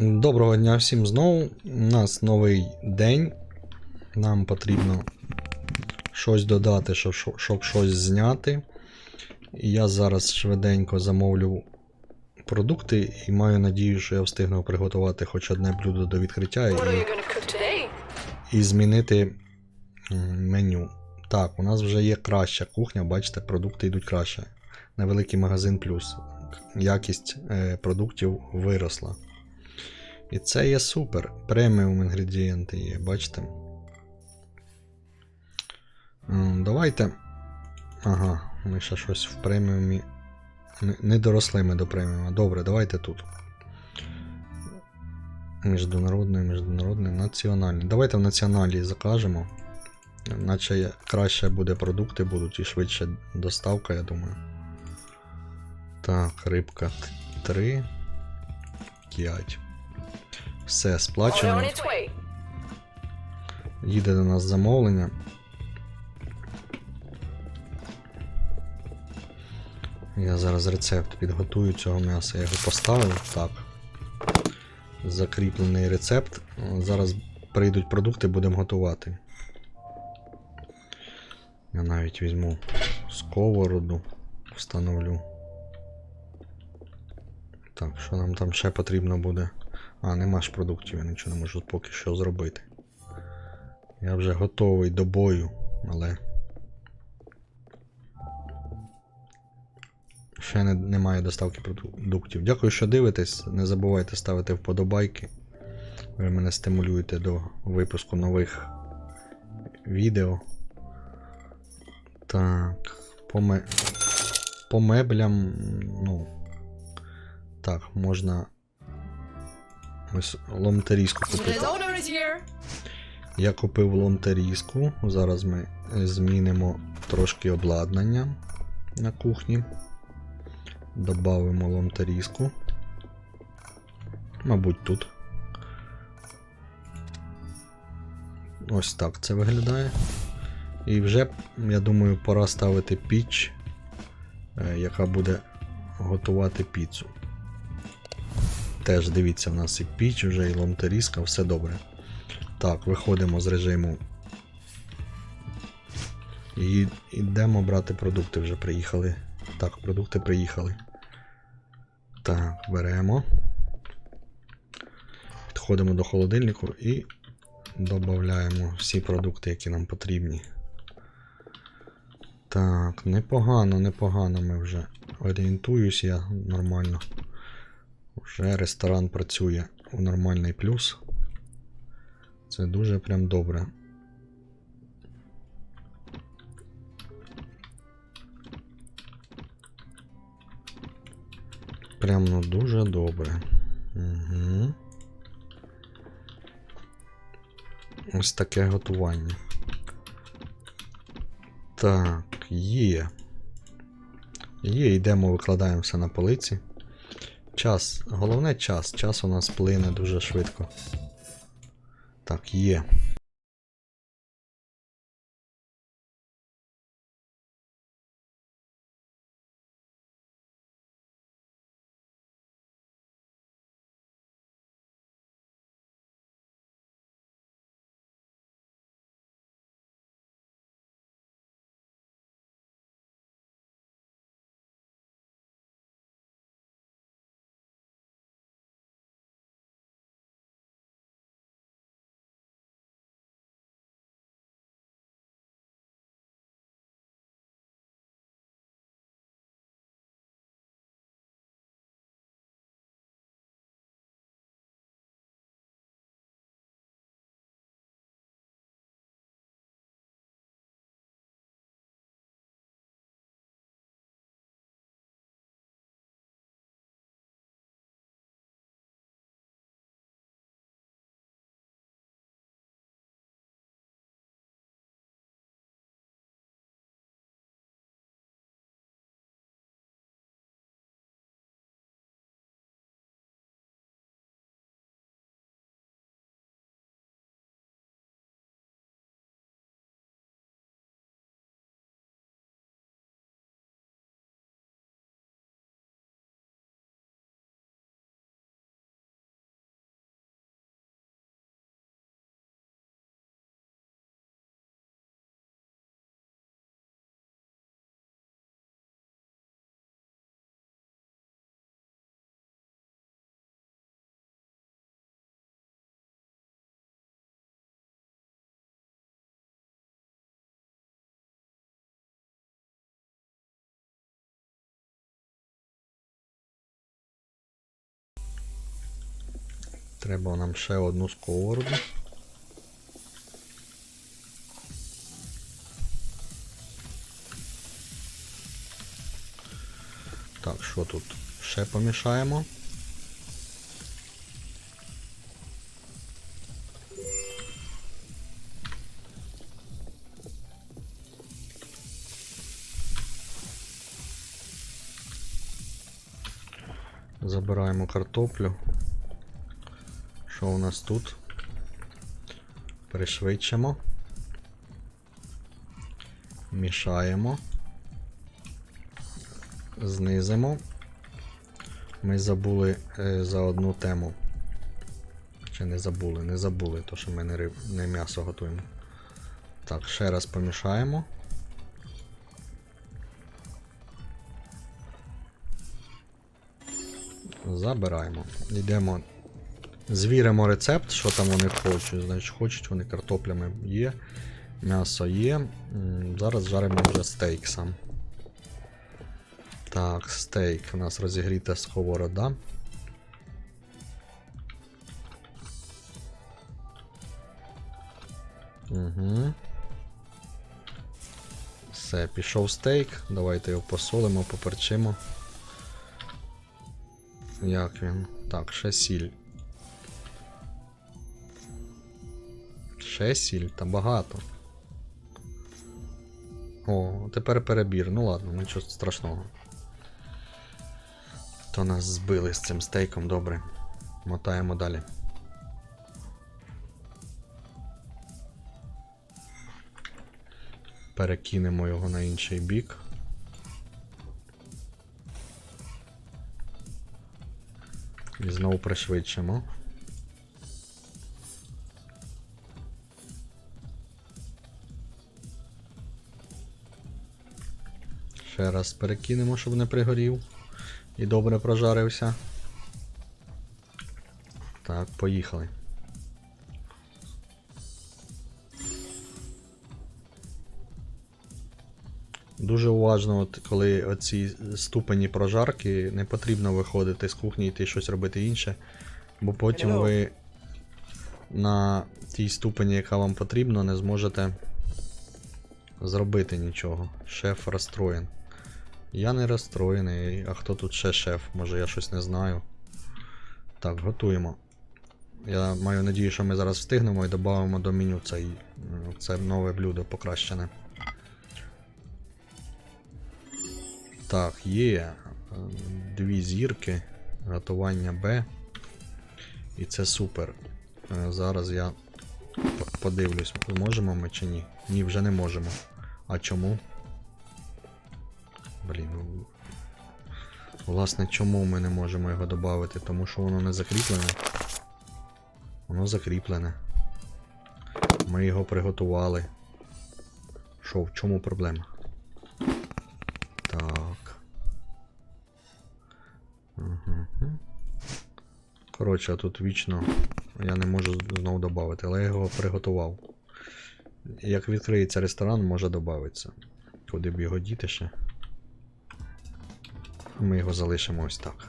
Доброго дня всім знову. У нас новий день. Нам потрібно щось додати, щоб, щоб- щось зняти. І я зараз швиденько замовлю продукти і маю надію, що я встигну приготувати хоч одне блюдо до відкриття і, і змінити меню. Так, у нас вже є краща кухня, бачите, продукти йдуть краще. Невеликий магазин плюс. Якість е, продуктів виросла. І це є супер. Преміум інгредієнти є, бачите? Давайте. Ага, ми ще щось в преміумі. Не- Не доросли ми до преміума. Добре, давайте тут. Міжнародний, міжнародний, національний. Давайте в націоналі закажемо. Наче краще буде продукти будуть і швидше доставка, я думаю. Так, рибка 3. 5. Все, сплачено. Їде до нас замовлення. Я зараз рецепт підготую цього м'яса. Я його поставив. Так. Закріплений рецепт. Зараз прийдуть продукти, будемо готувати. Я навіть візьму сковороду, встановлю. Так, що нам там ще потрібно буде? А, нема ж продуктів, я нічого не можу поки що зробити. Я вже готовий до бою, але. Ще не, немає доставки продуктів. Дякую, що дивитесь. Не забувайте ставити вподобайки. Ви мене стимулюєте до випуску нових відео. Так. По, ме... по меблям. Ну. Так, можна. Ось ломтерійську купити. Я купив ломтерізку. Зараз ми е, змінимо трошки обладнання на кухні. Добавимо ломтерізку. Мабуть, тут. Ось так це виглядає. І вже, я думаю, пора ставити піч, е, яка буде готувати піцу. Теж дивіться, в нас і піч вже, і ломтерізка, все добре. Так, виходимо з режиму. І йдемо брати продукти, вже приїхали. Так, продукти приїхали. Так, беремо. Підходимо до холодильнику і додаємо всі продукти, які нам потрібні. Так, непогано, непогано ми вже орієнтуюсь я нормально. Вже ресторан працює у нормальний плюс. Це дуже прям добре. Прям ну дуже добре. Угу. Ось таке готування. Так, є. Є, йдемо, викладаємо все на полиці. Час. Головне час. Час у нас плине дуже швидко. Так, є. Треба нам ще одну сковороду. Так, що тут? Ще помішаємо. Забираємо картоплю. Що у нас тут? Пришвидшимо. Мішаємо. Знизимо. Ми забули е, за одну тему. Чи не забули? Не забули, то що ми не, риб, не м'ясо готуємо. Так, ще раз помішаємо. Забираємо. Йдемо. Звіримо рецепт, що там вони хочуть. Значить, хочуть вони картоплями є. М'ясо є. Зараз жаримо вже стейк сам. Так, стейк. У нас розігріта сковорода. Угу. Все, пішов стейк. Давайте його посолимо, поперчимо. Як він? Так, ще сіль. Ще сіль, та багато. О, тепер перебір. Ну ладно, нічого страшного. То нас збили з цим стейком, добре. Мотаємо далі. Перекинемо його на інший бік. І знову пришвидшимо. Ще раз перекинемо, щоб не пригорів. І добре прожарився. Так, поїхали. Дуже уважно, от коли оці ступені прожарки, не потрібно виходити з кухні і йти щось робити інше. Бо потім Hello. ви на тій ступені, яка вам потрібна, не зможете зробити нічого. Шеф розстроєн. Я не розстроєний, а хто тут ще шеф? Може я щось не знаю. Так, готуємо. Я маю надію, що ми зараз встигнемо і додамо до меню цей, це нове блюдо покращене. Так, є е, дві зірки, готування Б. І це супер. Е, Зараз я подивлюсь, можемо ми чи ні. Ні, вже не можемо. А чому? Блін, ну. Власне, чому ми не можемо його додати? Тому що воно не закріплене. Воно закріплене. Ми його приготували. Що, в чому проблема? Так. Угу. Коротше, тут вічно я не можу знову додати, але я його приготував. Як відкриється ресторан, може додатися. Куди б його діти ще? Ми його залишимо ось так.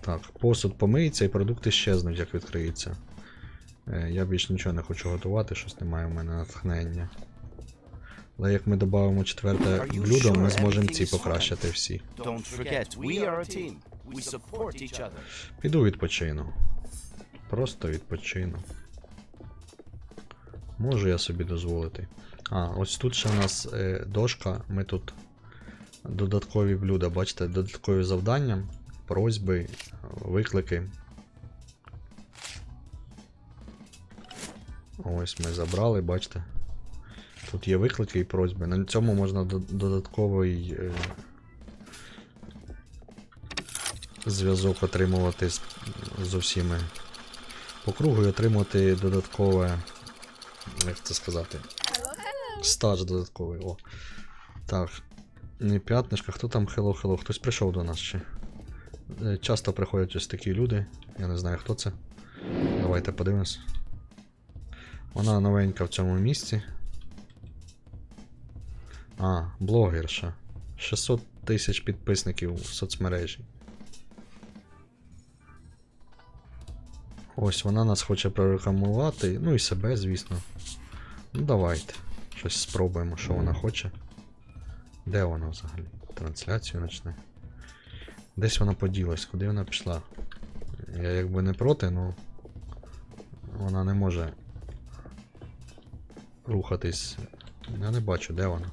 Так, посуд помиється і продукти щезнуть, як відкриється. Е, Я більш нічого не хочу готувати, щось немає в мене натхнення. Але як ми додамо четверте блюдо, ми зможемо ці покращити всі. Піду відпочину. Просто відпочину. Можу я собі дозволити. А, ось тут ще у нас е, дошка. Ми тут додаткові блюда, бачите, додаткові завдання, просьби, виклики. Ось ми забрали, бачите. Тут є виклики і просьби. На цьому можна додатковий е, зв'язок отримувати з, з усіми по кругу і отримувати додаткове. Як це сказати? Стаж додатковий. О. Так. Не п'ятнишка, хто там hello hello? Хтось прийшов до нас ще. Е, Часто приходять ось такі люди. Я не знаю хто це. Давайте подивимось. Вона новенька в цьому місці. А, блогерша. 600 тисяч підписників в соцмережі. Ось вона нас хоче прорекламувати. Ну і себе, звісно. Ну давайте. Щось спробуємо, що вона хоче. Де вона взагалі? Трансляцію почне. Десь вона поділась, куди вона пішла? Я якби не проти, ну. Вона не може рухатись. Я не бачу, де вона.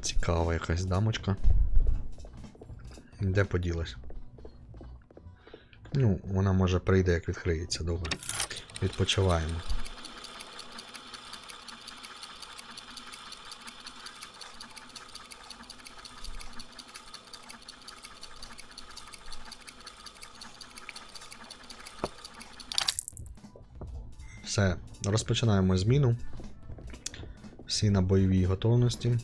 Цікава якась дамочка. Де поділась? Ну, вона може прийде, як відкриється, добре. Відпочиваємо. Все, розпочинаємо зміну. Всі на бойовій готовності.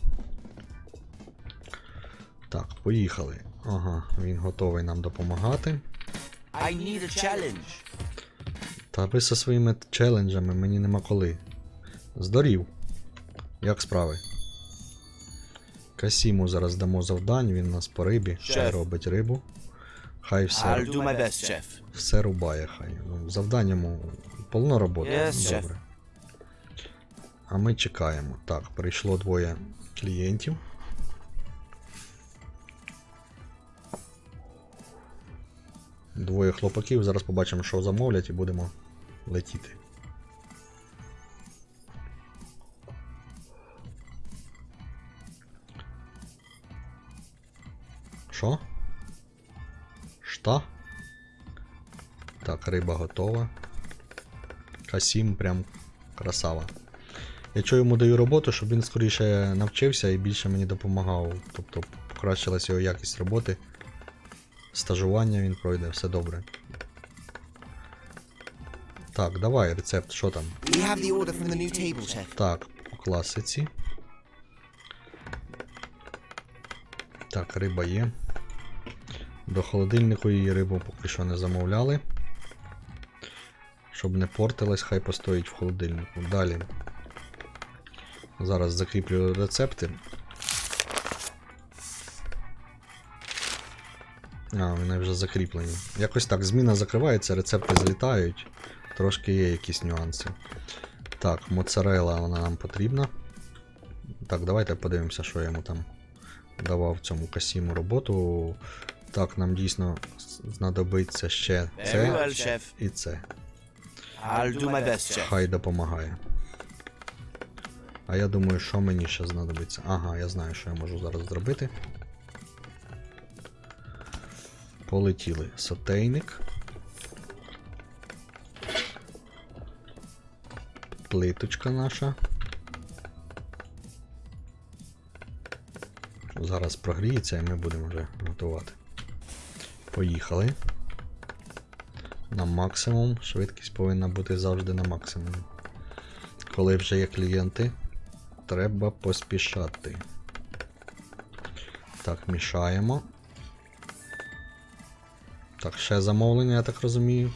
Так, поїхали. Ага, він готовий нам допомагати. I need a challenge. Та ви зі своїми челенджами мені нема коли. Здорів. Як справи? Касіму зараз дамо завдань, він нас по рибі, хай робить рибу. Хай все, I'll do my best, chef. все рубає, хай. Ну, завдань йому повно роботи. Yes, Добре. А ми чекаємо. Так, прийшло двоє клієнтів. Двоє хлопаків. Зараз побачимо, що замовлять, і будемо летіти. Що? Шта? Так, риба готова. Касім прям красава. Я чого йому даю роботу, щоб він скоріше навчився і більше мені допомагав. Тобто покращилася його якість роботи. Стажування він пройде, все добре. Так, давай рецепт, що там? Table. Так, по класиці. Так, риба є. До холодильнику її рибу поки що не замовляли. Щоб не портилась, хай постоїть в холодильнику. Далі. Зараз закріплю рецепти. А, вони вже закріплені. Якось так, зміна закривається, рецепти злітають. Трошки є якісь нюанси. Так, моцарела вона нам потрібна. Так, давайте подивимося, що я йому там давав цьому касіму роботу. Так, нам дійсно знадобиться ще це і це. I'll do my best, chef. Хай допомагає. А я думаю, що мені ще знадобиться. Ага, я знаю, що я можу зараз зробити. Полетіли. Сотейник. Плиточка наша. Зараз прогріється і ми будемо вже готувати. Поїхали. На максимум. Швидкість повинна бути завжди на максимумі. Коли вже є клієнти, треба поспішати. Так, мішаємо. Так, ще замовлення, я так розумію.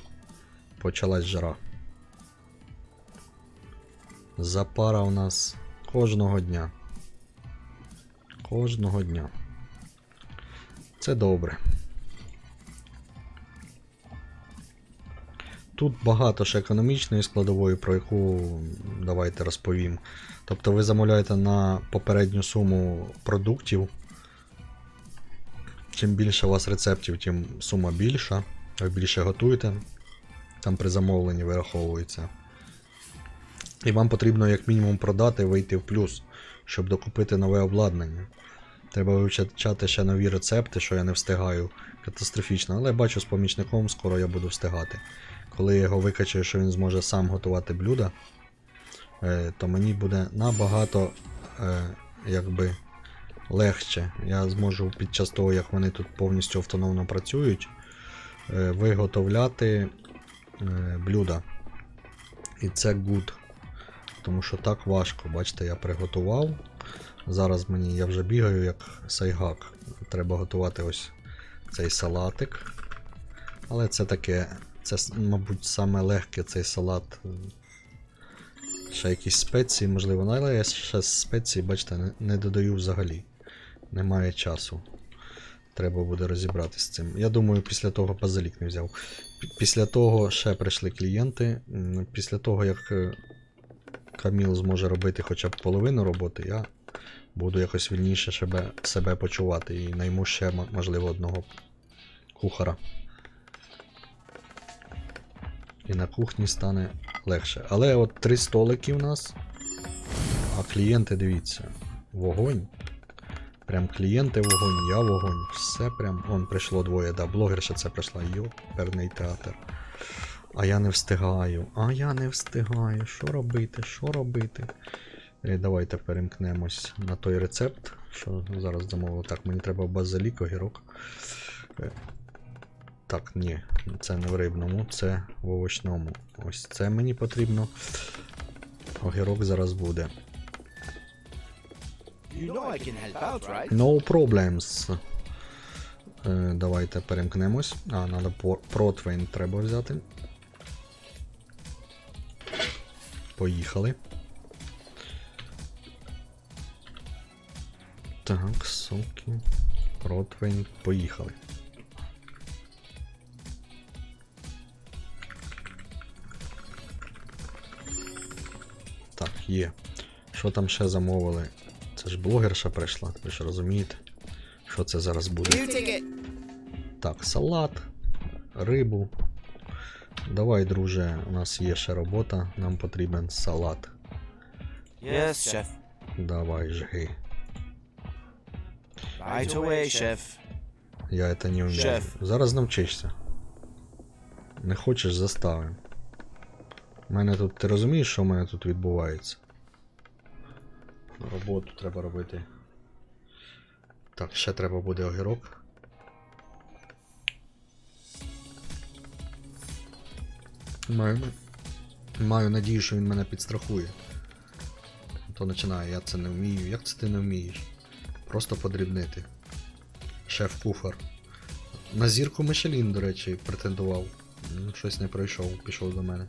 Почалась жара. Запара у нас кожного дня. Кожного дня. Це добре. Тут багато ще економічної складової, про яку давайте розповім. Тобто ви замовляєте на попередню суму продуктів. Чим більше у вас рецептів, тим сума більша. Ви більше готуєте. Там при замовленні вираховується. І вам потрібно як мінімум продати, вийти в плюс, щоб докупити нове обладнання. Треба вивчати ще нові рецепти, що я не встигаю катастрофічно, але бачу з помічником скоро я буду встигати. Коли я його викачаю, що він зможе сам готувати блюда, е, то мені буде набагато е, якби легше. Я зможу під час того, як вони тут повністю автономно працюють, е, виготовляти блюда. І це good. Тому що так важко. Бачите, я приготував. Зараз мені я вже бігаю як сайгак. Треба готувати ось цей салатик. Але це таке, це, мабуть, саме легке цей салат. Ще якісь спеції, можливо, Ну, але я ще спеції, бачите, не, не додаю взагалі. Немає часу. Треба буде розібратися з цим. Я думаю, після того базилік не взяв. Після того ще прийшли клієнти. Після того, як е, Каміл зможе робити хоча б половину роботи, я буду якось вільніше себе, себе почувати і найму ще, можливо, одного кухара. І на кухні стане легше. Але от три столики в нас. А клієнти, дивіться, вогонь. Прям клієнти вогонь, я вогонь. Все прям. Он прийшло двоє, да, блогерша це прийшла. Йо, перний театр. А я не встигаю. А я не встигаю. Що робити? Що робити? Е, Давайте перемкнемось на той рецепт, що зараз замовили. Так, мені треба базилік, огірок. Так, ні, це не в рибному, це в овочному. Ось це мені потрібно. Огірок зараз буде. No problems. Е, давайте перемкнемось. А, треба протвейн треба взяти. Поїхали. Так, соки. Протвейн. Поїхали. Так, є. Що там ще замовили? Це ж блогерша прийшла, ви ж розумієте, що це зараз буде. Так, салат, рибу. Давай, друже, у нас є ще робота, нам потрібен салат. Yes, chef. Давай, жги. Right away, chef. Я це не вмію. Шеф. Зараз навчишся. Не хочеш заставим. У мене тут. Ти розумієш, що в мене тут відбувається? Роботу треба робити. Так, ще треба буде огірок. Маю, маю надію, що він мене підстрахує. То починає, я це не вмію. Як це ти не вмієш? Просто подрібнити. Шеф-кухар. На зірку Мишелін, до речі, претендував. Ну, Щось не пройшов, пішов до мене.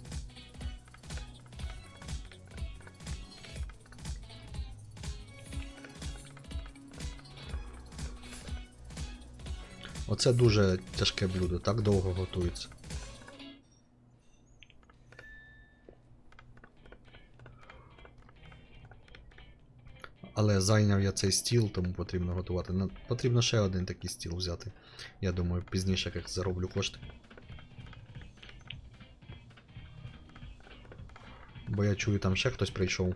Оце дуже тяжке блюдо, так довго готується. Але зайняв я цей стіл, тому потрібно готувати. Потрібно ще один такий стіл взяти. Я думаю, пізніше як зароблю кошти. Бо я чую, там ще хтось прийшов.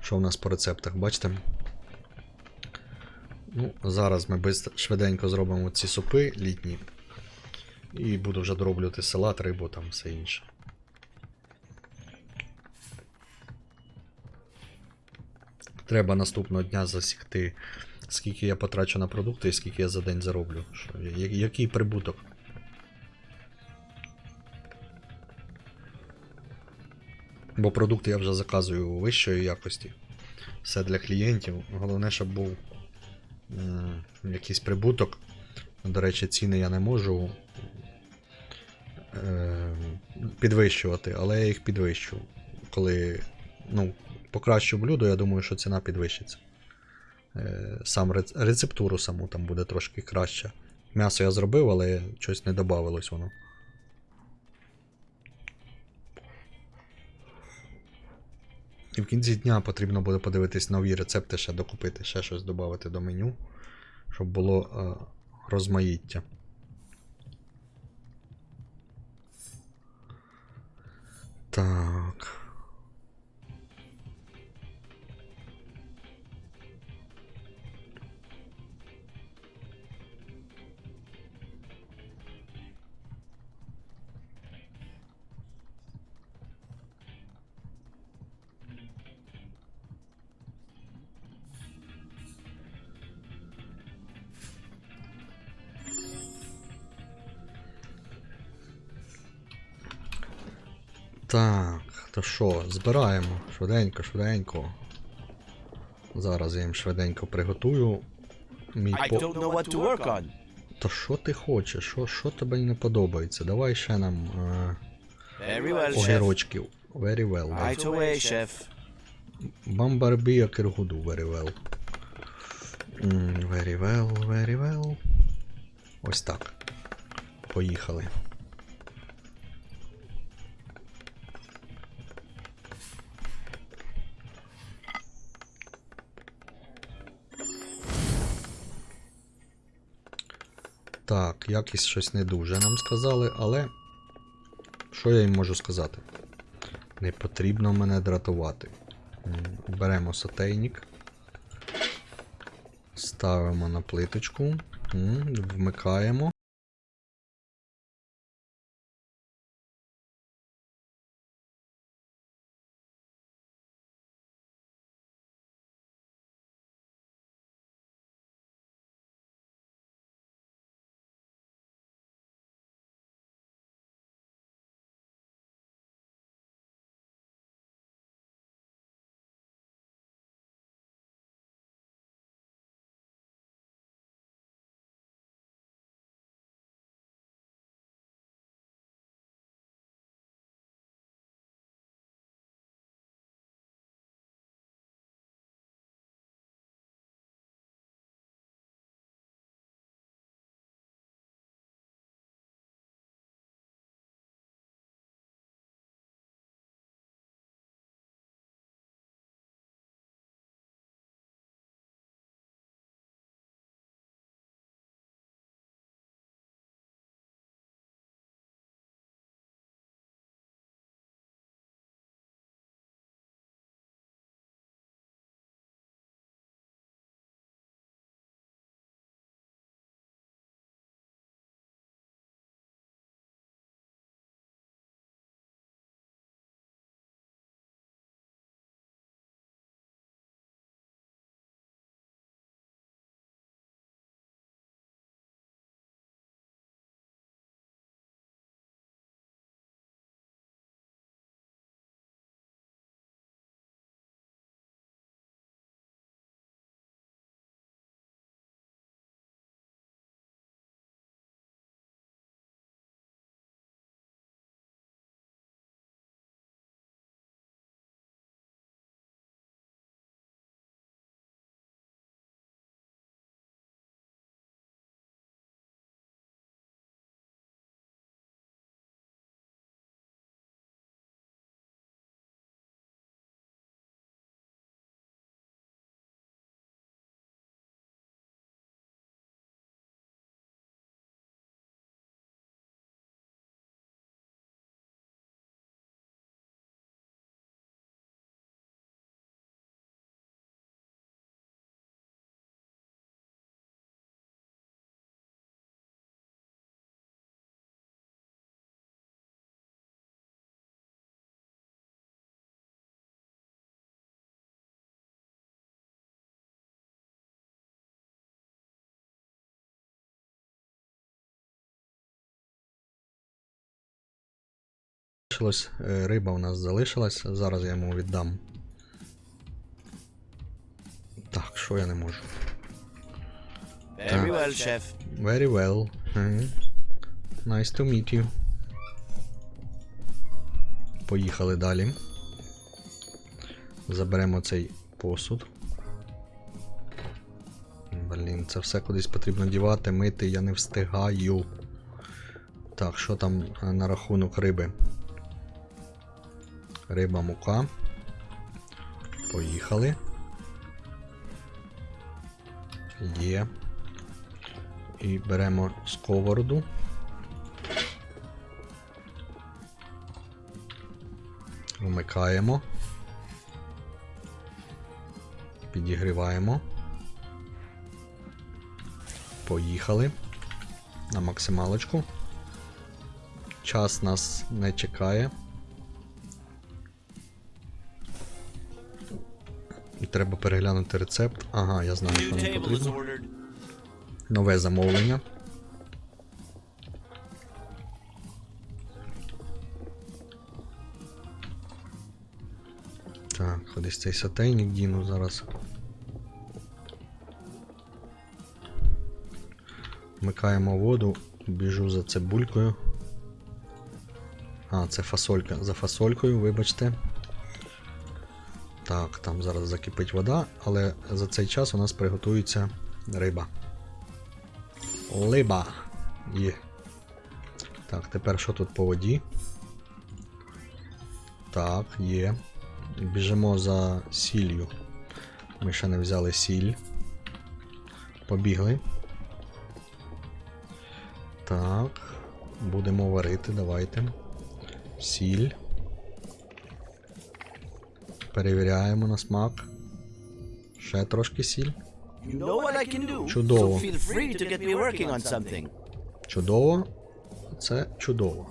Що в нас по рецептах, бачите? Ну, зараз ми швиденько зробимо ці супи літні. І буду вже дороблювати салат, рибу, там все інше. Треба наступного дня засікти, скільки я потрачу на продукти і скільки я за день зароблю. Який прибуток. Бо продукти я вже заказую вищої якості. Все для клієнтів. Головне, щоб був якийсь прибуток. До речі, ціни я не можу е, підвищувати, але я їх підвищу. Коли ну, покращу блюдо, я думаю, що ціна підвищиться. Е, Сам рецептуру саму там буде трошки краще. М'ясо я зробив, але щось не додавалось воно. І в кінці дня потрібно буде подивитись нові рецепти, ще докупити, ще щось додати до меню, щоб було е, розмаїття. Так. Так, то що, збираємо. Швиденько, швиденько. Зараз я їм швиденько приготую. Мій по... don't know what to work on. То що ти хочеш? Що, що тобі не подобається? Давай ще нам е, Very well, chef. огірочків. Very well. да. Right away, chef. Бамбарбія киргуду, very well. Very well, very well. Ось так. Поїхали. Так, якість щось не дуже нам сказали, але що я їм можу сказати? Не потрібно мене дратувати. Беремо сотейник. Ставимо на плиточку. Вмикаємо. Залишилось, е, риба у нас залишилась. Зараз я йому віддам. Так, що я не можу? Very well, chef. Very well. Nice to meet you. Поїхали далі. Заберемо цей посуд. Блін, це все кудись потрібно дівати, мити, я не встигаю. Так, що там е, на рахунок риби? Риба мука. Поїхали. Є. І беремо сковороду. Вмикаємо. Підігріваємо. Поїхали. На максималочку. Час нас не чекає. Треба переглянути рецепт. Ага, я знаю, що нам потрібно. Нове замовлення. Так, кудись цей сотейник діну зараз. Вмикаємо воду, біжу за цибулькою. А, це фасолька. За фасолькою, вибачте. Так, там зараз закипить вода, але за цей час у нас приготується риба. Либа. Є. Так, тепер що тут по воді? Так, є. Біжимо за сіллю. Ми ще не взяли сіль. Побігли. Так. Будемо варити, давайте. Сіль. Перевіряємо на смак. Ще трошки сіль. Чудово. Чудово. Це чудово.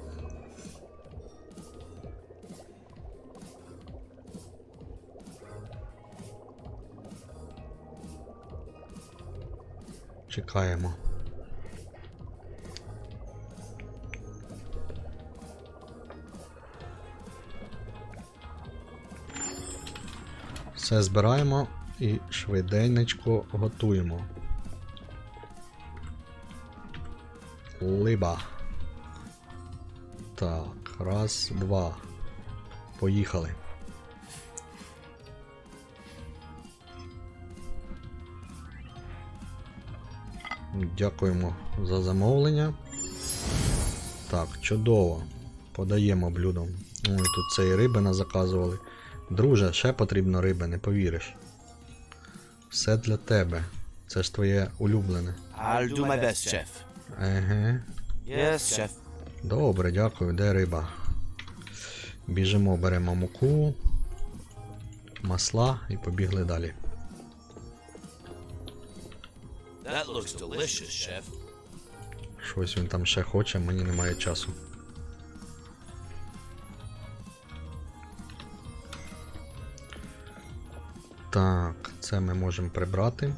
Чекаємо. Все збираємо і швиденечко готуємо. Либа. Так, раз, два. Поїхали. Дякуємо за замовлення. Так, чудово. Подаємо блюдо. Ой, тут це і риби нас заказували. Друже, ще потрібно риби, не повіриш. Все для тебе. Це ж твоє улюблене. I'll do my best, chef. Еге. Yes, chef. Добре, дякую. Де риба? Біжимо, беремо муку, масла і побігли далі. That looks delicious, chef. Щось він там ще хоче, мені немає часу. Так, це ми можемо прибрати.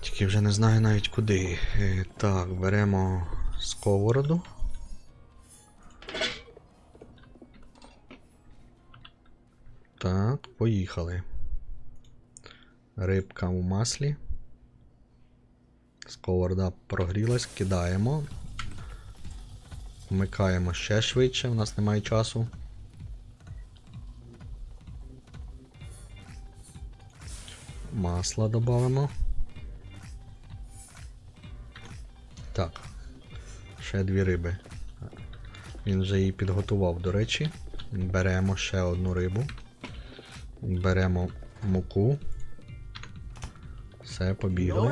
Тільки вже не знаю навіть куди. Е, Так, беремо сковороду. Так, поїхали. Рибка у маслі. Сковорода прогрілась, кидаємо. Вмикаємо ще швидше, у нас немає часу. Масло додамо. Так. Ще дві риби. Він вже її підготував, до речі. Беремо ще одну рибу. Беремо муку. Все, побігли.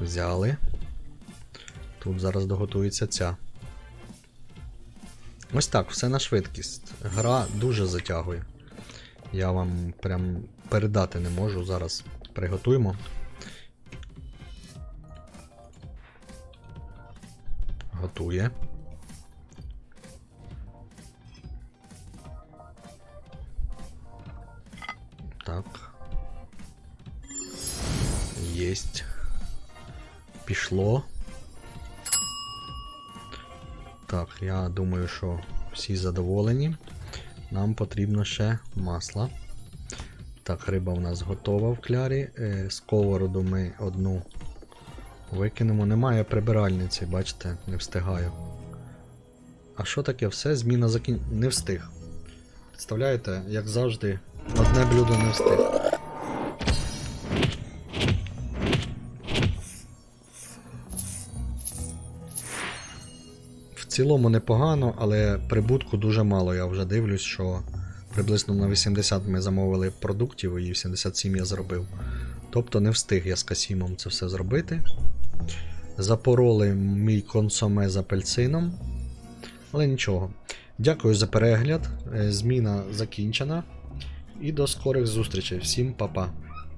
Взяли. Тут зараз доготується ця. Ось так, все на швидкість. Гра дуже затягує. Я вам прям передати не можу. Зараз приготуємо. Готує. Так, я думаю, що всі задоволені. Нам потрібно ще масло. Так, риба у нас готова в клярі. Е, Сковороду ми одну викинемо. Немає прибиральниці, бачите, не встигаю. А що таке? Все, зміна закін... Не встиг. Представляєте, як завжди, одне блюдо не встиг. Цілому непогано, але прибутку дуже мало. Я вже дивлюсь, що приблизно на 80 ми замовили продуктів і 77 я зробив. Тобто не встиг я з Касімом це все зробити. Запороли мій консоме з апельсином. Але нічого. Дякую за перегляд. Е, Зміна закінчена. І до скорих зустрічей. Всім па-па.